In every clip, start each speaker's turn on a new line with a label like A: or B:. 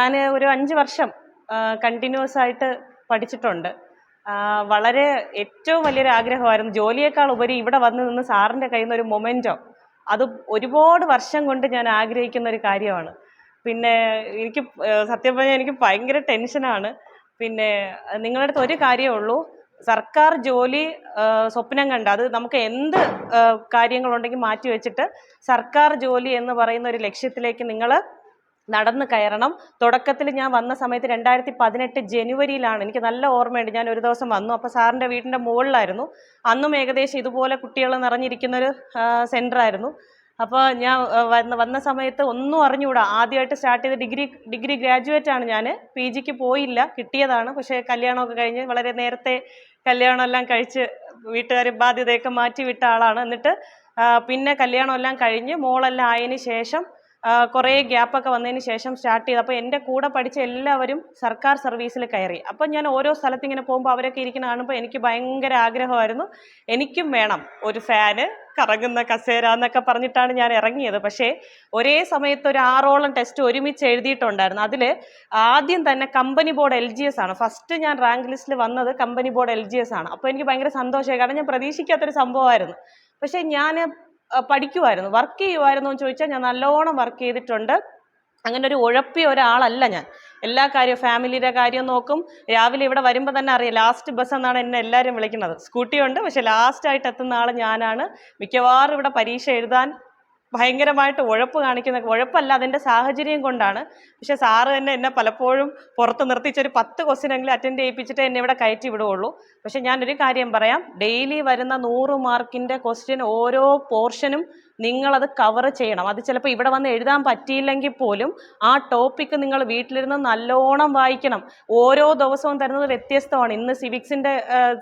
A: ഞാൻ ഒരു അഞ്ച് വർഷം കണ്ടിന്യൂസ് ആയിട്ട് പഠിച്ചിട്ടുണ്ട്. വളരെ ഏറ്റവും വലിയൊരു ആഗ്രഹമായിരുന്നു. ജോലിയേക്കാൾ ഉപരി ഇവിടെ വന്ന് നിന്ന് സാറിന്റെ കയ്യിൽ നിന്ന് ഒരു മൊമെന്റോ അത് ഒരുപാട് വർഷം കൊണ്ട് ഞാൻ ആഗ്രഹിക്കുന്ന ഒരു കാര്യമാണ്. പിന്നെ എനിക്ക് സത്യം പറഞ്ഞാൽ എനിക്ക് ഭയങ്കര ടെൻഷനാണ് പിന്നെ നിങ്ങളുടെ അടുത്ത് ഒരു കാര്യമേ ഉള്ളൂ. സർക്കാർ ജോലി സ്വപ്നം കണ്ട അത് നമുക്ക് എന്ത് കാര്യങ്ങളുണ്ടെങ്കിൽ മാറ്റി വെച്ചിട്ട് സർക്കാർ ജോലി എന്ന് പറയുന്ന ഒരു ലക്ഷ്യത്തിലേക്ക് നിങ്ങൾ നടന്ന് കയറണം. തുടക്കത്തിൽ ഞാൻ വന്ന സമയത്ത് രണ്ടായിരത്തി പതിനെട്ട് ജനുവരിയിലാണ്. എനിക്ക് നല്ല ഓർമ്മയുണ്ട്. ഞാൻ ഒരു ദിവസം വന്നു. അപ്പോൾ സാറിന്റെ വീടിന്റെ മുകളിലായിരുന്നു. അന്നും ഏകദേശം ഇതുപോലെ കുട്ടികൾ നിറഞ്ഞിരിക്കുന്നൊരു സെന്ററായിരുന്നു അപ്പോൾ ഞാൻ വന്ന വന്ന സമയത്ത് ഒന്നും അറിഞ്ഞുകൂടാ. ആദ്യമായിട്ട് സ്റ്റാർട്ട് ചെയ്ത് ഡിഗ്രി ഡിഗ്രി ഗ്രാജുവേറ്റ് ആണ് ഞാൻ. പി ജിക്ക് പോയില്ല. കിട്ടിയതാണ്. പക്ഷേ കല്യാണമൊക്കെ കഴിഞ്ഞ് വളരെ നേരത്തെ കല്യാണമെല്ലാം കഴിച്ച് വീട്ടുകാർ ബാധ്യതയൊക്കെ മാറ്റി വിട്ട ആളാണ്. എന്നിട്ട് പിന്നെ കല്യാണമെല്ലാം കഴിഞ്ഞ് മോളെല്ലാം ആയതിന് ശേഷം കുറേ ഗ്യാപ്പൊക്കെ വന്നതിന് ശേഷം സ്റ്റാർട്ട് ചെയ്ത്. അപ്പോൾ എന്റെ കൂടെ പഠിച്ച എല്ലാവരും സർക്കാർ സർവീസിൽ കയറി. അപ്പം ഞാൻ ഓരോ സ്ഥലത്ത് ഇങ്ങനെ പോകുമ്പോൾ അവരൊക്കെ ഇരിക്കുന്ന കാണുമ്പോൾ എനിക്ക് ഭയങ്കര ആഗ്രഹമായിരുന്നു. എനിക്കും വേണം ഒരു ഫാന് കറങ്ങുന്ന കസേര എന്നൊക്കെ പറഞ്ഞിട്ടാണ് ഞാൻ ഇറങ്ങിയത്. പക്ഷേ ഒരേ സമയത്ത് ഒരു ആറോളം ടെസ്റ്റ് ഒരുമിച്ച് എഴുതിയിട്ടുണ്ടായിരുന്നു. അതിൽ ആദ്യം തന്നെ company board L G S ആണ്. ഫസ്റ്റ് ഞാൻ റാങ്ക് ലിസ്റ്റിൽ വന്നത് company board L G S ആണ്. അപ്പോൾ എനിക്ക് ഭയങ്കര സന്തോഷമായി. കാരണം ഞാൻ പ്രതീക്ഷിക്കാത്തൊരു സംഭവമായിരുന്നു. പക്ഷേ ഞാൻ പഠിക്കുമായിരുന്നു വർക്ക് ചെയ്യുമായിരുന്നു എന്ന് ചോദിച്ചാൽ ഞാൻ നല്ലോണം വർക്ക് ചെയ്തിട്ടുണ്ട്. അങ്ങനെ ഒരു ഉഴപ്പിയ ഒരാളല്ല ഞാൻ. എല്ലാ കാര്യവും ഫാമിലിയുടെ കാര്യം നോക്കും. രാവിലെ ഇവിടെ വരുമ്പോൾ തന്നെ അറിയാം ലാസ്റ്റ് ബസ് എന്നാണ് എന്നെ എല്ലാവരും വിളിക്കുന്നത്. സ്കൂട്ടി ഉണ്ട് പക്ഷെ ലാസ്റ്റായിട്ട് എത്തുന്ന ആൾ ഞാനാണ്. മിക്കവാറും ഇവിടെ പരീക്ഷ എഴുതാൻ ഭയങ്കരമായിട്ട് ഉഴപ്പ് കാണിക്കുന്ന ഉഴപ്പല്ല അതിന്റെ സാഹചര്യം കൊണ്ടാണ്. പക്ഷെ സാറ് തന്നെ എന്നെ പലപ്പോഴും പുറത്ത് നിർത്തിച്ചൊരു പത്ത് ക്വസ്റ്റിനെങ്കിലും അറ്റൻഡ് ചെയ്യിപ്പിച്ചിട്ട് എന്നെ ഇവിടെ കയറ്റി വിടുകയുള്ളൂ. പക്ഷെ ഞാനൊരു കാര്യം പറയാം. ഡെയിലി വരുന്ന നൂറ് മാർക്കിന്റെ ക്വസ്റ്റ്യൻ ഓരോ പോർഷനും നിങ്ങളത് കവർ ചെയ്യണം. അത് ചിലപ്പോൾ ഇവിടെ വന്ന് എഴുതാൻ പറ്റിയില്ലെങ്കിൽ പോലും ആ ടോപ്പിക്ക് നിങ്ങൾ വീട്ടിലിരുന്ന് നല്ലോണം വായിക്കണം. ഓരോ ദിവസവും തരുന്നത് വ്യത്യസ്തമാണ്. ഇന്ന് സിവിക്സിന്റെ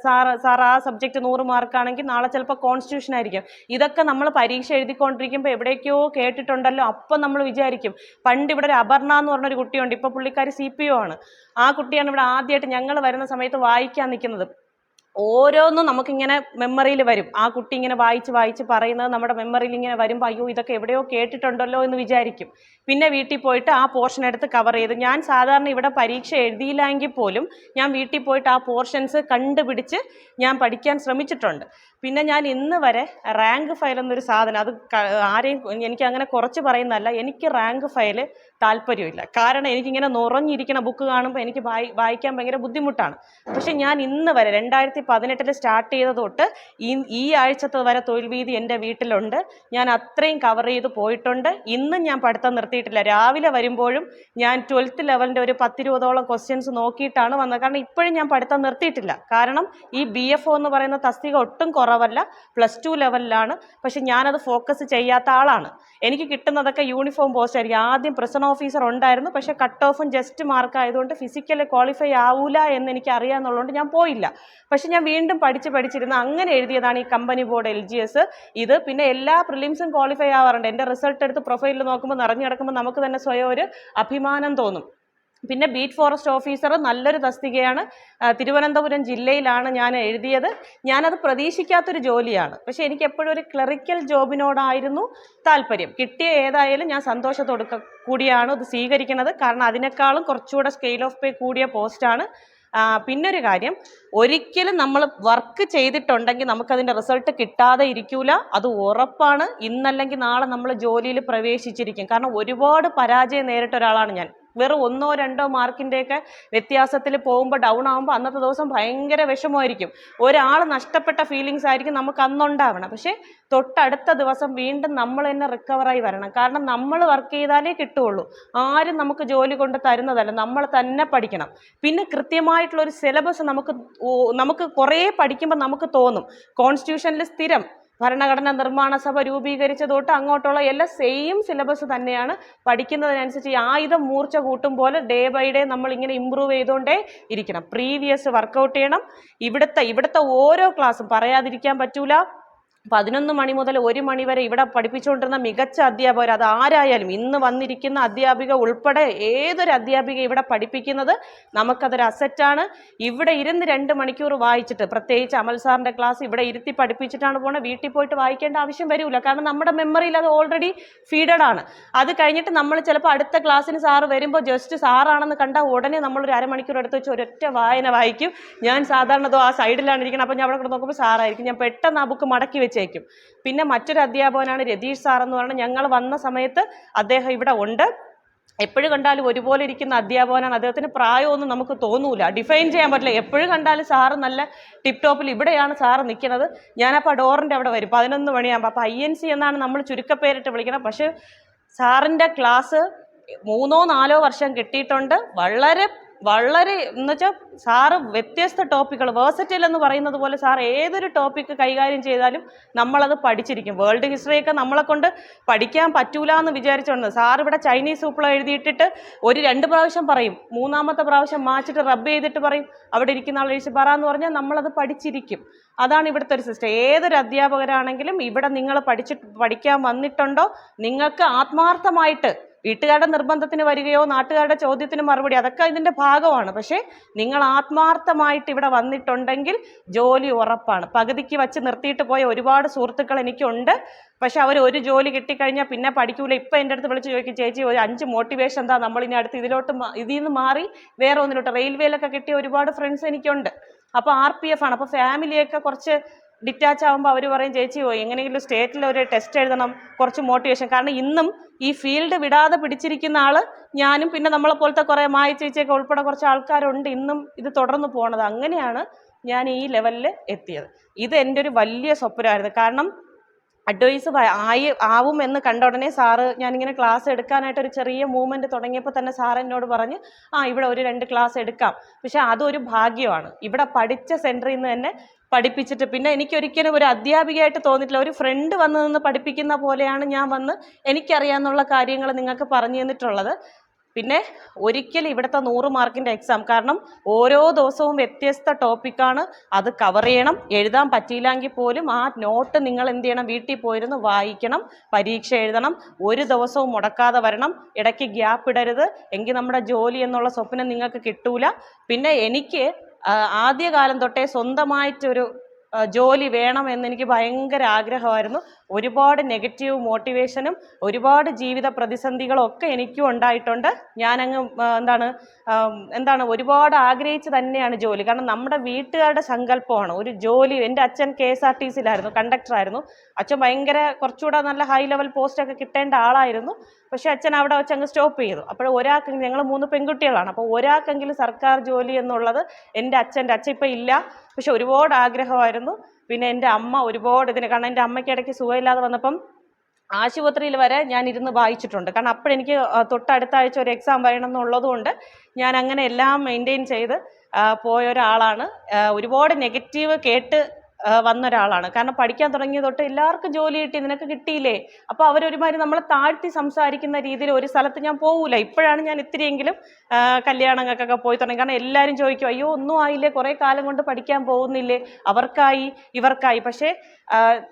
A: സാർ സാർ ആ സബ്ജക്റ്റ് നൂറ് മാർക്കാണെങ്കിൽ നാളെ ചിലപ്പോൾ കോൺസ്റ്റിറ്റ്യൂഷൻ ആയിരിക്കും. ഇതൊക്കെ നമ്മൾ പരീക്ഷ എഴുതിക്കൊണ്ടിരിക്കുമ്പോൾ എവിടേക്കോ കേട്ടിട്ടുണ്ടല്ലോ. അപ്പം നമ്മൾ വിചാരിക്കും പണ്ട് ഇവിടെ ഒരു അപർണ എന്ന് പറഞ്ഞൊരു കുട്ടിയുണ്ട്. ഇപ്പോൾ പുള്ളിക്കാരി സി പി ഒ ആണ്. ആ കുട്ടിയാണ് ഇവിടെ ആദ്യമായിട്ട് ഞങ്ങൾ വരുന്ന സമയത്ത് വായിക്കാൻ നിൽക്കുന്നത്. ഓരോന്നും നമുക്കിങ്ങനെ മെമ്മറിയിൽ വരും. ആ കുട്ടി ഇങ്ങനെ വായിച്ച് വായിച്ച് പറയുന്നത് നമ്മുടെ മെമ്മറിയിൽ ഇങ്ങനെ വരുമ്പോൾ അയ്യോ ഇതൊക്കെ എവിടെയോ കേട്ടിട്ടുണ്ടല്ലോ എന്ന് വിചാരിക്കും. പിന്നെ വീട്ടിൽ പോയിട്ട് ആ പോർഷൻ എടുത്ത് കവർ ചെയ്ത് ഞാൻ സാധാരണ ഇവിടെ പരീക്ഷ എഴുതിയില്ലെങ്കിൽ പോലും ഞാൻ വീട്ടിൽ പോയിട്ട് ആ പോർഷൻസ് കണ്ടുപിടിച്ച് ഞാൻ പഠിക്കാൻ ശ്രമിച്ചിട്ടുണ്ട്. പിന്നെ ഞാൻ ഇന്ന് വരെ റാങ്ക് ഫയൽ എന്നൊരു സാധനം അത് ആരെയും എനിക്ക് അങ്ങനെ കുറച്ച് പറയുന്നതല്ല എനിക്ക് റാങ്ക് ഫയൽ താല്പര്യമില്ല. കാരണം എനിക്കിങ്ങനെ നിറഞ്ഞിരിക്കുന്ന ബുക്ക് കാണുമ്പോൾ എനിക്ക് വായി വായിക്കാൻ ഭയങ്കര ബുദ്ധിമുട്ടാണ്. പക്ഷെ ഞാൻ ഇന്ന് വരെ രണ്ടായിരത്തി പതിനെട്ടിൽ സ്റ്റാർട്ട് ചെയ്ത തൊട്ട് ഈ ഈ ആഴ്ചത്തെ വരെ തൊഴിൽ വീതി എന്റെ വീട്ടിലുണ്ട്. ഞാൻ അത്രയും കവർ ചെയ്ത് പോയിട്ടുണ്ട്. ഇന്നും ഞാൻ പഠിത്തം നിർത്തിയിട്ടില്ല. രാവിലെ വരുമ്പോഴും ഞാൻ ട്വൽത്ത് ലെവലിന്റെ ഒരു പത്തിരുപതോളം ക്വസ്റ്റ്യൻസ് നോക്കിയിട്ടാണ് വന്നത്. കാരണം ഇപ്പോഴും ഞാൻ പഠിത്തം നിർത്തിയിട്ടില്ല. കാരണം ഈ ബി എഫ് ഒ എന്ന് പറയുന്ന തസ്തിക ഒട്ടും കുറവല്ല. പ്ലസ് ടു ലെവലിലാണ് പക്ഷെ ഞാനത് ഫോക്കസ് ചെയ്യാത്ത ആളാണ്. എനിക്ക് കിട്ടുന്നതൊക്കെ യൂണിഫോം പോസ്റ്റ് ആയിരിക്കും. ആദ്യം പ്രസൺ ഓഫീസർ ഉണ്ടായിരുന്നു. പക്ഷേ കട്ട് ഓഫും ജസ്റ്റ് മാർക്ക് ആയതുകൊണ്ട് ക്വാളിഫൈ ആവൂല എന്ന് എനിക്ക് അറിയാമെന്നുള്ളതുകൊണ്ട് ഞാൻ പോയില്ല. പക്ഷേ ഞാൻ വീണ്ടും പഠിച്ച് പഠിച്ചിരുന്നു അങ്ങനെ എഴുതിയതാണ് ഈ company board L G S ഇത് പിന്നെ എല്ലാ പ്രിലിംസും ക്വാളിഫൈ ആവാറുണ്ട്. എന്റെ റിസൾട്ട് എടുത്ത് പ്രൊഫൈലിൽ നോക്കുമ്പോൾ നിറഞ്ഞു കിടക്കുമ്പോൾ നമുക്ക് തന്നെ സ്വയം ഒരു അഭിമാനം തോന്നും. പിന്നെ ബീറ്റ് ഫോറസ്റ്റ് ഓഫീസർ നല്ലൊരു തസ്തികയാണ്. തിരുവനന്തപുരം ജില്ലയിലാണ് ഞാൻ എഴുതിയത്. ഞാനത് പ്രതീക്ഷിക്കാത്തൊരു ജോലിയാണ്. പക്ഷേ എനിക്ക് എപ്പോഴും ഒരു ക്ലറിക്കൽ ജോബിനോടായിരുന്നു താല്പര്യം. കിട്ടിയ ഏതായാലും ഞാൻ സന്തോഷത്തോട് കൂടിയാണ് ഇത് സ്വീകരിക്കുന്നത്. കാരണം അതിനേക്കാളും കുറച്ചുകൂടെ സ്കെയിൽ ഓഫ് പേ കൂടിയ പോസ്റ്റാണ് പിന്നൊരു കാര്യം ഒരിക്കലും നമ്മൾ വർക്ക് ചെയ്തിട്ടുണ്ടെങ്കിൽ നമുക്കതിന്റെ റിസൾട്ട് കിട്ടാതെ ഇരിക്കൂല. അത് ഉറപ്പാണ്. ഇന്നല്ലെങ്കിൽ നാളെ നമ്മൾ ജോലിയിൽ പ്രവേശിച്ചിരിക്കും. കാരണം ഒരുപാട് പരാജയം നേരിട്ട ഒരാളാണ് ഞാൻ. വെറും ഒന്നോ രണ്ടോ മാർക്കിന്റെയൊക്കെ വ്യത്യാസത്തിൽ പോകുമ്പോൾ ഡൗൺ ആകുമ്പോൾ അന്നത്തെ ദിവസം ഭയങ്കര വിഷമമായിരിക്കും. ഒരാൾ നഷ്ടപ്പെട്ട ഫീലിങ്സ് ആയിരിക്കും നമുക്ക് അന്നുണ്ടാവണം പക്ഷേ തൊട്ടടുത്ത ദിവസം വീണ്ടും നമ്മൾ തന്നെ റിക്കവറായി വരണം. കാരണം നമ്മൾ വർക്ക് ചെയ്താലേ കിട്ടുകയുള്ളൂ ആരും നമുക്ക് ജോലി കൊണ്ട് തരുന്നതല്ല. നമ്മൾ തന്നെ പഠിക്കണം. പിന്നെ കൃത്യമായിട്ടുള്ള ഒരു സിലബസ് നമുക്ക് നമുക്ക് കുറേ പഠിക്കുമ്പോൾ നമുക്ക് തോന്നും. കോൺസ്റ്റിറ്റ്യൂഷനിൽ സ്ഥിരം ഭരണഘടനാ നിർമ്മാണ സഭ രൂപീകരിച്ച തൊട്ട് അങ്ങോട്ടുള്ള എല്ലാ സെയിം സിലബസ് തന്നെയാണ് പഠിക്കുന്നതിനനുസരിച്ച് ആയുധം മൂർച്ച കൂട്ടും പോലെ ഡേ ബൈ ഡേ നമ്മൾ ഇങ്ങനെ ഇമ്പ്രൂവ് ചെയ്തുകൊണ്ടേ ഇരിക്കണം. പ്രീവിയസ് വർക്കൗട്ട് ചെയ്യണം. ഇവിടുത്തെ ഇവിടുത്തെ ഓരോ ക്ലാസ്സും പറയാതിരിക്കാൻ പറ്റൂല. പതിനൊന്ന് മണി മുതൽ ഒരു മണി വരെ ഇവിടെ പഠിപ്പിച്ചുകൊണ്ടിരുന്ന മികച്ച അധ്യാപകർ അത് ആരായാലും ഇന്ന് വന്നിരിക്കുന്ന അധ്യാപിക ഉൾപ്പെടെ ഏതൊരു അധ്യാപിക ഇവിടെ പഠിപ്പിക്കുന്നത് നമുക്കതൊരു അസറ്റാണ് ഇവിടെ ഇരുന്ന് രണ്ട് മണിക്കൂർ വായിച്ചിട്ട് പ്രത്യേകിച്ച് അമൽ സാറിന്റെ ക്ലാസ് ഇവിടെ ഇരുത്തി പഠിപ്പിച്ചിട്ടാണ് പോണത്. വീട്ടിൽ പോയിട്ട് വായിക്കേണ്ട ആവശ്യം വരില്ല കാരണം നമ്മുടെ മെമ്മറിയിൽ അത് ഓൾറെഡി ഫീഡഡ് ആണ്. അത് കഴിഞ്ഞിട്ട് നമ്മൾ ചിലപ്പോൾ അടുത്ത ക്ലാസ്സിന് സാറ് വരുമ്പോൾ ജസ്റ്റ് സാറാണെന്ന് കണ്ടാൽ ഉടനെ നമ്മളൊരു അരമണിക്കൂർ എടുത്ത് വെച്ച് ഒരൊറ്റ വായന വായിക്കും. ഞാൻ സാധാരണ ആ സൈഡിലാണ് ഇരിക്കുന്നത് അപ്പോൾ ഞാൻ അവിടെ നോക്കുമ്പോൾ സാറായിരിക്കും. ഞാൻ പെട്ടെന്ന് ആ ബുക്ക് മടക്കി വെച്ചേക്കും പിന്നെ മറ്റൊരു അധ്യാപകനാണ് രതീഷ് സാർ എന്ന് പറഞ്ഞാൽ ഞങ്ങൾ വന്ന സമയത്ത് അദ്ദേഹം ഇവിടെ ഉണ്ട്. എപ്പോഴും കണ്ടാലും ഒരുപോലെ ഇരിക്കുന്ന അധ്യാപകനാണ്. അദ്ദേഹത്തിന് പ്രായമൊന്നും നമുക്ക് തോന്നൂല. ഡിഫൈൻ ചെയ്യാൻ പറ്റില്ല. എപ്പോഴും കണ്ടാലും സാറ് നല്ല ടിപ് ടോപ്പിൽ ഇവിടെയാണ് സാറ് നിൽക്കുന്നത്. ഞാനപ്പോൾ ഡോറിന്റെ അവിടെ വരും. പതിനൊന്ന് മണിയാകുമ്പോൾ അപ്പോൾ ഐ എൻ സി എന്നാണ് നമ്മൾ ചുരുക്കപ്പേരിട്ട് വിളിക്കുന്നത് പക്ഷേ സാറിന്റെ ക്ലാസ് മൂന്നോ നാലോ വർഷം കിട്ടിയിട്ടുണ്ട്. വളരെ വളരെ എന്നുവെച്ചാൽ സാറ് വ്യത്യസ്ത ടോപ്പിക്കുകൾ വേഴ്സറ്റൈൽ എന്ന് പറയുന്നത് പോലെ സാർ ഏതൊരു ടോപ്പിക്ക് കൈകാര്യം ചെയ്താലും നമ്മളത് പഠിച്ചിരിക്കും. വേൾഡ് ഹിസ്റ്ററിയൊക്കെ നമ്മളെ കൊണ്ട് പഠിക്കാൻ പറ്റൂല എന്ന് വിചാരിച്ചുകൊണ്ട് സാർ ഇവിടെ ചൈനീസ് ഉപ്പിള എഴുതിയിട്ടിട്ട് ഒരു രണ്ട് പ്രാവശ്യം പറയും. മൂന്നാമത്തെ പ്രാവശ്യം മാച്ചിട്ട് റബ്ബ് ചെയ്തിട്ട് പറയും. അവിടെ ഇരിക്കുന്ന ആൾ എഴുതി പറ എന്ന് പറഞ്ഞാൽ നമ്മളത് പഠിച്ചിരിക്കും. അതാണ് ഇവിടുത്തെ ഒരു സിസ്റ്റം. ഏതൊരു അധ്യാപകരാണെങ്കിലും ഇവിടെ നിങ്ങൾ പഠിച്ചിട്ട് പഠിക്കാൻ വന്നിട്ടുണ്ടോ നിങ്ങൾക്ക് ആത്മാർത്ഥമായിട്ട് വീട്ടുകാരുടെ നിർബന്ധത്തിന് വരികയോ നാട്ടുകാരുടെ ചോദ്യത്തിന് മറുപടി അതൊക്കെ ഇതിന്റെ ഭാഗമാണ്. പക്ഷേ നിങ്ങൾ ആത്മാർത്ഥമായിട്ട് ഇവിടെ വന്നിട്ടുണ്ടെങ്കിൽ ജോലി ഉറപ്പാണ്. പകുതിക്ക് വച്ച് നിർത്തിയിട്ട് പോയ ഒരുപാട് സുഹൃത്തുക്കൾ എനിക്കുണ്ട്. പക്ഷെ അവർ ഒരു ജോലി കിട്ടിക്കഴിഞ്ഞാൽ പിന്നെ പഠിക്കൂല. ഇപ്പം എന്റെ അടുത്ത് വിളിച്ച് ചോദിക്കും ചേച്ചി ഒരു അഞ്ച് മോട്ടിവേഷൻ എന്താ? നമ്മൾ ഇനി അടുത്ത് ഇതിലോട്ട് ഇതിൽ നിന്ന് മാറി വേറെ ഒന്നിലോട്ട്. റെയിൽവേയിലൊക്കെ കിട്ടിയ ഒരുപാട് ഫ്രണ്ട്സ് എനിക്കുണ്ട്. അപ്പോൾ ആർ പി എഫ് ആണ്. അപ്പോൾ ഫാമിലിയൊക്കെ കുറച്ച് ഡിറ്റാച്ച് ആകുമ്പോൾ അവർ പറയും ചേച്ചി പോയി എങ്ങനെയെങ്കിലും സ്റ്റേറ്റിൽ ഒരു ടെസ്റ്റ് എഴുതണം കുറച്ച് മോട്ടിവേഷൻ. കാരണം ഇന്നും ഈ ഫീൽഡ് വിടാതെ പിടിച്ചിരിക്കുന്ന ആൾ ഞാനും പിന്നെ നമ്മളെ പോലത്തെ കുറേ മായ ചേച്ചിയൊക്കെ ഉൾപ്പെടെ കുറച്ച് ആൾക്കാരുണ്ട് ഇന്നും ഇത് തുടർന്ന് പോണത്. അങ്ങനെയാണ് ഞാൻ ഈ ലെവലിൽ എത്തിയത്. ഇത് എന്റെ ഒരു വലിയ സ്വപ്നമായിരുന്നു. കാരണം അഡ്വൈസ് ആയി ആവും എന്ന് കണ്ട ഉടനെ സാറ് ഞാനിങ്ങനെ ക്ലാസ് എടുക്കാനായിട്ട് ഒരു ചെറിയ മൂവ്മെന്റ് തുടങ്ങിയപ്പോൾ തന്നെ സാർ എന്നോട് പറഞ്ഞ് ആ ഇവിടെ ഒരു രണ്ട് ക്ലാസ് എടുക്കാം. പക്ഷെ അതൊരു ഭാഗ്യമാണ്. ഇവിടെ പഠിച്ച സെന്ററിൽ നിന്ന് തന്നെ പഠിപ്പിച്ചിട്ട് പിന്നെ എനിക്കൊരിക്കലും ഒരു അധ്യാപികയായിട്ട് തോന്നിയിട്ടില്ല. ഒരു ഫ്രണ്ട് വന്ന് നിന്ന് പഠിപ്പിക്കുന്ന പോലെയാണ് ഞാൻ വന്ന് എനിക്കറിയാമെന്നുള്ള കാര്യങ്ങൾ നിങ്ങൾക്ക് പറഞ്ഞു തന്നിട്ടുള്ളത്. പിന്നെ ഒരിക്കലും ഇവിടുത്തെ നൂറ് മാർക്കിന്റെ എക്സാം കാരണം ഓരോ ദിവസവും വ്യത്യസ്ത ടോപ്പിക്കാണ് അത് കവർ ചെയ്യണം. എഴുതാൻ പറ്റിയില്ലെങ്കിൽ പോലും ആ നോട്ട് നിങ്ങൾ എന്ത് ചെയ്യണം? വീട്ടിൽ പോയിരുന്ന് വായിക്കണം പരീക്ഷ എഴുതണം. ഒരു ദിവസവും മുടക്കാതെ വരണം. ഇടയ്ക്ക് ഗ്യാപ്പ് ഇടരുത്. എങ്കിൽ നമ്മുടെ ജോലി എന്നുള്ള സ്വപ്നം നിങ്ങൾക്ക് കിട്ടൂല. പിന്നെ എനിക്ക് ആദ്യകാലം തൊട്ടേ സ്വന്തമായിട്ടൊരു ജോലി വേണം എന്നെനിക്ക് ഭയങ്കര ആഗ്രഹമായിരുന്നു. ഒരുപാട് നെഗറ്റീവ് മോട്ടിവേഷനും ഒരുപാട് ജീവിത പ്രതിസന്ധികളും ഒക്കെ എനിക്കും ഉണ്ടായിട്ടുണ്ട്. ഞാനങ്ങ് എന്താണ് എന്താണ് ഒരുപാട് ആഗ്രഹിച്ച് തന്നെയാണ് ജോലി. കാരണം നമ്മുടെ വീട്ടുകാരുടെ സങ്കല്പമാണ്. ഒരു ജോലി എന്റെ അച്ഛൻ കെ എസ് ആർ ടി സിയിലായിരുന്നു കണ്ടക്ടറായിരുന്നു. അച്ഛൻ ഭയങ്കര കുറച്ചുകൂടെ നല്ല ഹൈ ലെവൽ പോസ്റ്റൊക്കെ കിട്ടേണ്ട ആളായിരുന്നു. പക്ഷേ അച്ഛൻ അവിടെ വെച്ച് അങ്ങ് സ്റ്റോപ്പ് ചെയ്തു. അപ്പോൾ ഒരാൾക്ക് ഞങ്ങൾ മൂന്ന് പെൺകുട്ടികളാണ്. അപ്പോൾ ഒരാൾക്കെങ്കിലും സർക്കാർ ജോലി എന്നുള്ളത് എന്റെ അച്ഛന്റെ അച്ഛൻ ഇപ്പം ഇല്ല. പക്ഷെ ഒരുപാട് ആഗ്രഹമായിരുന്നു. പിന്നെ എന്റെ അമ്മ ഒരുപാട് ഇതിന് കാരണം എന്റെ അമ്മയ്ക്ക് ഇടയ്ക്ക് സുഖമില്ലാതെ വന്നപ്പം ആശുപത്രിയിൽ വരെ ഞാൻ ഇരുന്ന് വായിച്ചിട്ടുണ്ട്. കാരണം അപ്പോഴെനിക്ക് തൊട്ടടുത്ത ആഴ്ച ഒരു എക്സാം വരണം എന്നുള്ളതുകൊണ്ട് ഞാൻ അങ്ങനെ എല്ലാം മെയിന്റെയിൻ ചെയ്ത് പോയ ഒരാളാണ് ഒരുപാട് നെഗറ്റീവ് കേട്ട് വന്ന ഒരാളാണ് കാരണം പഠിക്കാൻ തുടങ്ങിയ തൊട്ട് എല്ലാവർക്കും ജോലി കിട്ടി നിനക്ക് കിട്ടിയില്ലേ? അപ്പോൾ അവരൊരുമാതിരി നമ്മളെ താഴ്ത്തി സംസാരിക്കുന്ന രീതിയിൽ ഒരു സ്ഥലത്ത് ഞാൻ പോകൂല ഇപ്പോഴാണ് ഞാൻ ഇത്തിരിയെങ്കിലും കല്യാണങ്ങൾക്കൊക്കെ പോയി തുടങ്ങി. കാരണം എല്ലാവരും ചോദിക്കും അയ്യോ ഒന്നും ആയില്ലേ? കുറേ കാലം കൊണ്ട് പഠിക്കാൻ പോകുന്നില്ലേ? അവർക്കായി ഇവർക്കായി. പക്ഷേ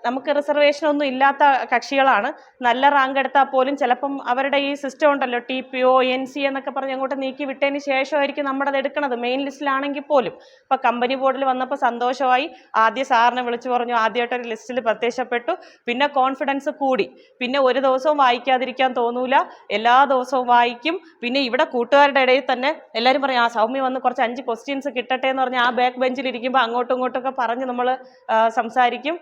A: നമുക്ക് റിസർവേഷൻ ഒന്നും ഇല്ലാത്ത കക്ഷികളാണ്. നല്ല റാങ്ക് എടുത്താൽ പോലും ചിലപ്പം അവരുടെ ഈ സിസ്റ്റം ഉണ്ടല്ലോ T P O N C എന്നൊക്കെ പറഞ്ഞ് അങ്ങോട്ട് നീക്കി വിട്ടതിന് ശേഷമായിരിക്കും നമ്മുടെ അത് എടുക്കണത്. മെയിൻ ലിസ്റ്റിലാണെങ്കിൽ പോലും. ഇപ്പം കമ്പനി ബോർഡിൽ വന്നപ്പോൾ സന്തോഷമായി. ആദ്യ സാറിനെ വിളിച്ചു പറഞ്ഞു ആദ്യമായിട്ട് ഒരു ലിസ്റ്റിൽ പ്രത്യക്ഷപ്പെട്ടു. പിന്നെ കോൺഫിഡൻസ് കൂടി. പിന്നെ ഒരു ദിവസവും വായിക്കാതിരിക്കാൻ തോന്നൂല. എല്ലാ ദിവസവും വായിക്കും. പിന്നെ ഇവിടെ കൂട്ടുകാരുടെ ഇടയിൽ തന്നെ എല്ലാവരും പറയും ആ സൗമ്യ വന്ന് കുറച്ച് അഞ്ച് ക്വസ്റ്റ്യൻസ് കിട്ടട്ടെ എന്ന് പറഞ്ഞാൽ ആ ബാക്ക് ബെഞ്ചിൽ ഇരിക്കുമ്പോൾ അങ്ങോട്ടും ഇങ്ങോട്ടൊക്കെ പറഞ്ഞ് നമ്മൾ സംസാരിക്കും.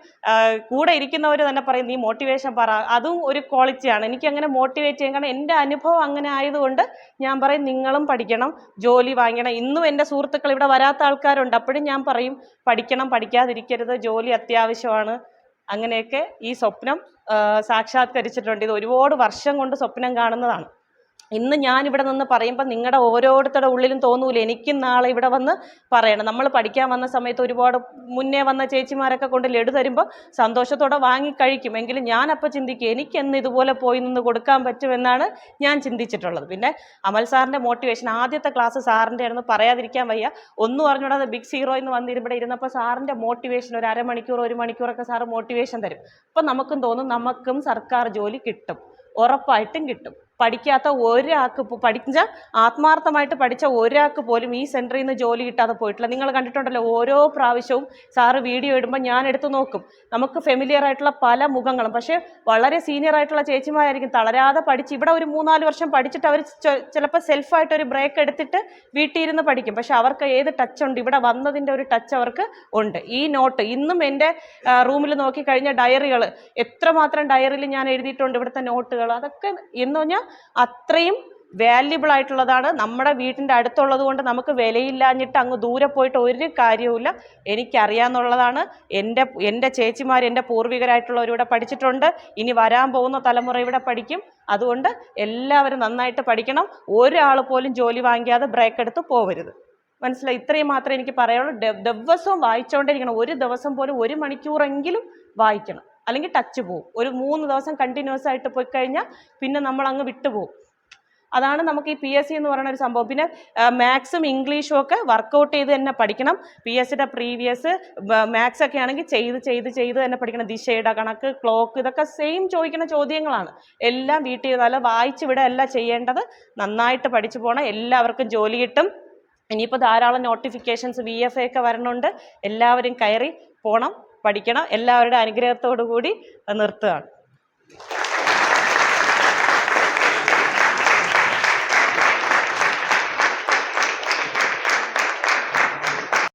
A: കൂടെ ഇരിക്കുന്നവർ തന്നെ പറയും നീ മോട്ടിവേഷൻ പറ. അതും ഒരു ക്വാളിറ്റിയാണ് എനിക്ക് അങ്ങനെ മോട്ടിവേറ്റ് ചെയ്യാൻ കാരണം എന്റെ അനുഭവം അങ്ങനെ ആയതുകൊണ്ട് ഞാൻ പറയും നിങ്ങളും പഠിക്കണം ജോലി വാങ്ങിക്കണം. ഇന്നും എന്റെ സുഹൃത്തുക്കൾ ഇവിടെ വരാത്ത ആൾക്കാരുണ്ട്. അപ്പോഴും ഞാൻ പറയും പഠിക്കണം പഠിക്കാതിരിക്കരുത്. ജോലി അത്യാവശ്യമാണ്. അങ്ങനെയൊക്കെ ഈ സ്വപ്നം സാക്ഷാത്കരിച്ചിട്ടുണ്ട്. ഇത് ഒരുപാട് വർഷം കൊണ്ട് സ്വപ്നം കാണുന്നതാണ്. ഇന്ന് ഞാൻ ഇവിടെ നിന്ന് പറയുമ്പോൾ നിങ്ങളുടെ ഓരോരുത്തരുടെ ഉള്ളിലും തോന്നൂല. എനിക്കും നാളെ ഇവിടെ വന്ന് പറയണം. നമ്മൾ പഠിക്കാൻ വന്ന സമയത്ത് ഒരുപാട് മുന്നേ വന്ന ചേച്ചിമാരൊക്കെ കൊണ്ട് ലഡു തരുമ്പോൾ സന്തോഷത്തോടെ വാങ്ങി കഴിക്കും. എങ്കിലും ഞാനപ്പോൾ ചിന്തിക്കും എനിക്കെന്ന് ഇതുപോലെ പോയി നിന്ന് കൊടുക്കാൻ പറ്റുമെന്നാണ് ഞാൻ ചിന്തിച്ചിട്ടുള്ളത്. പിന്നെ അമൽ സാറിന്റെ മോട്ടിവേഷൻ ആദ്യത്തെ ക്ലാസ് സാറിന്റെ ആയിരുന്നു പറയാതിരിക്കാൻ വയ്യ. ഒന്നും അറിഞ്ഞൂടാതെ ബിഗ് സീറോ എന്ന് വന്ന് ഇവിടെ ഇരുന്നപ്പോൾ സാറിന്റെ മോട്ടിവേഷൻ ഒരു അരമണിക്കൂർ ഒരു മണിക്കൂറൊക്കെ സാറ് മോട്ടിവേഷൻ തരും. അപ്പം നമുക്കും തോന്നും നമുക്കും സർക്കാർ ജോലി കിട്ടും. ഉറപ്പായിട്ടും കിട്ടും. പഠിക്കാത്ത ഒരാൾക്ക് പഠിച്ച ആത്മാർത്ഥമായിട്ട് പഠിച്ച ഒരാൾക്ക് പോലും ഈ സെന്ററിൽ നിന്ന് ജോലി കിട്ടാതെ പോയിട്ടില്ല. നിങ്ങൾ കണ്ടിട്ടുണ്ടല്ലോ ഓരോ പ്രാവശ്യവും സാറ് വീഡിയോ ഇടുമ്പോൾ ഞാൻ എടുത്തു നോക്കും. നമുക്ക് ഫെമിലിയർ ആയിട്ടുള്ള പല മുഖങ്ങളും. പക്ഷേ വളരെ സീനിയർ ആയിട്ടുള്ള ചേച്ചിമാരായിരിക്കും തളരാതെ പഠിച്ച് ഇവിടെ ഒരു മൂന്നാൽ വർഷം പഠിച്ചിട്ട് അവർ ചിലപ്പോൾ സെൽഫായിട്ട് ഒരു ബ്രേക്ക് എടുത്തിട്ട് വീട്ടിൽ ഇരുന്ന് പഠിക്കും. പക്ഷെ അവർക്ക് ഏത് ടച്ച് ഉണ്ട്? ഇവിടെ വന്നതിന്റെ ഒരു ടച്ച് അവർക്ക് ഉണ്ട്. ഈ നോട്ട് ഇന്നും എന്റെ റൂമിൽ നോക്കിക്കഴിഞ്ഞ ഡയറികൾ എത്രമാത്രം ഡയറിയിൽ ഞാൻ എഴുതിയിട്ടുണ്ട്? ഇവിടുത്തെ നോട്ടുകൾ അതൊക്കെ എന്ന് പറഞ്ഞാൽ അത്രയും വാല്യുബിൾ ആയിട്ടുള്ളതാണ്. നമ്മുടെ വീട്ടിന്റെ അടുത്തുള്ളത് കൊണ്ട് നമുക്ക് വിലയില്ലാഞ്ഞിട്ട് അങ്ങ് ദൂരെ പോയിട്ട് ഒരു കാര്യവുമില്ല. എനിക്കറിയാമെന്നുള്ളതാണ് എന്റെ എന്റെ ചേച്ചിമാർ എന്റെ പൂർവികരായിട്ടുള്ളവർ ഇവിടെ പഠിച്ചിട്ടുണ്ട്. ഇനി വരാൻ പോകുന്ന തലമുറ ഇവിടെ പഠിക്കും. അതുകൊണ്ട് എല്ലാവരും നന്നായിട്ട് പഠിക്കണം. ഒരാൾ പോലും ജോലി വാങ്ങിയാതെ ബ്രേക്ക് എടുത്ത് പോവരുത്. മനസ്സിലായി? ഇത്രയും മാത്രമേ എനിക്ക് പറയുള്ളൂ ദിവസവും വായിച്ചുകൊണ്ടിരിക്കണം ഒരു ദിവസം പോലും ഒരു മണിക്കൂറെങ്കിലും വായിക്കണം. അല്ലെങ്കിൽ ടച്ച് പോവും. ഒരു മൂന്ന് ദിവസം കണ്ടിന്യൂസ് ആയിട്ട് പോയി കഴിഞ്ഞാൽ പിന്നെ നമ്മൾ അങ്ങ് വിട്ടുപോകും അതാണ് നമുക്ക് ഈ പി എസ് സി എന്ന് പറയുന്ന ഒരു സംഭവം. പിന്നെ മാത്സും ഇംഗ്ലീഷും ഒക്കെ വർക്കൗട്ട് ചെയ്ത് തന്നെ പഠിക്കണം. പി എസ് സിയുടെ പ്രീവിയസ് മാത്സ് ഒക്കെ ആണെങ്കിൽ ചെയ്ത് ചെയ്ത് ചെയ്ത് തന്നെ പഠിക്കണം. ദിശയുടെ കണക്ക് ക്ലോക്ക് ഇതൊക്കെ സെയിം ചോദിക്കുന്ന ചോദ്യങ്ങളാണ്. എല്ലാം വീട്ടിൽ നല്ല വായിച്ച് ഇവിടെ അല്ല ചെയ്യേണ്ടത്. നന്നായിട്ട് പഠിച്ചു പോകണം എല്ലാവർക്കും ജോലി കിട്ടും ഇനിയിപ്പോൾ ധാരാളം നോട്ടിഫിക്കേഷൻസ് വി എഫ് ഒക്കെ വരണുണ്ട്. എല്ലാവരും കയറി പോകണം പഠിക്കണം. എല്ലാവരുടെ അനുഗ്രഹത്തോടു കൂടി നിർത്തുകയാണ്.